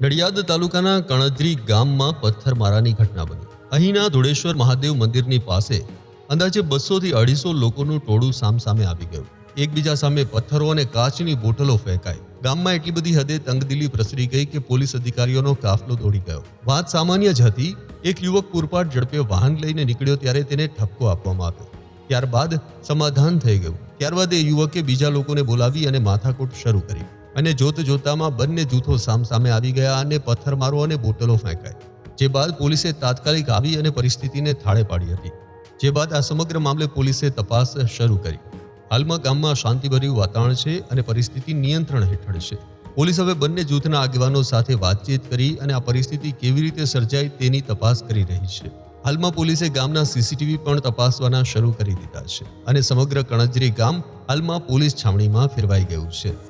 નડિયાદ તાલુકાના કણધરી ગામમાં પથ્થરમારાની ઘટના બની. અહીંના ધોળેશ્વર મહાદેવ મંદિરની પાસે અંદાજે બસોથી અઢીસો લોકોનું ટોળું સામસામે આવી ગયું. એકબીજા સામે પથ્થરો અને કાચની બોટલો ફેંકાઈ. ગામમાં એટલી બધી હદે તંગદિલી પ્રસરી ગઈ કે પોલીસ અધિકારીઓનો કાફલો દોડી ગયો. વાત સામાન્ય જ હતી, એક યુવક પૂરપાટ ઝડપે વાહન લઈને નીકળ્યો ત્યારે તેને ઠપકો આપવામાં આવ્યો. ત્યારબાદ સમાધાન થઈ ગયું. ત્યારબાદ એ યુવકે બીજા લોકોને બોલાવી અને માથાકૂટ શરૂ કરી. અને જોત જોતામાં બંને જૂથો સામસામે આવી ગયા અને પથ્થરમારો અને બોટલો ફેંકાઈ જે બાદ પોલીસે તાત્કાલિક આવી અને પરિસ્થિતિને થાળે પાડી હતી. જે બાદ આ સમગ્ર મામલે પોલીસે તપાસ શરૂ કરી. હાલમાં ગામમાં શાંતિભર્યું વાતાવરણ છે અને પરિસ્થિતિ નિયંત્રણ હેઠળ છે. પોલીસ હવે બંને જૂથના આગેવાનો સાથે વાતચીત કરી અને આ પરિસ્થિતિ કેવી રીતે સર્જાઈ તેની તપાસ કરી રહી છે. હાલમાં પોલીસે ગામના સીસીટીવી પણ તપાસવાના શરૂ કરી દીધા છે. અને સમગ્ર કણજરી ગામ હાલમાં પોલીસ છાવણીમાં ફેરવાઈ ગયું છે.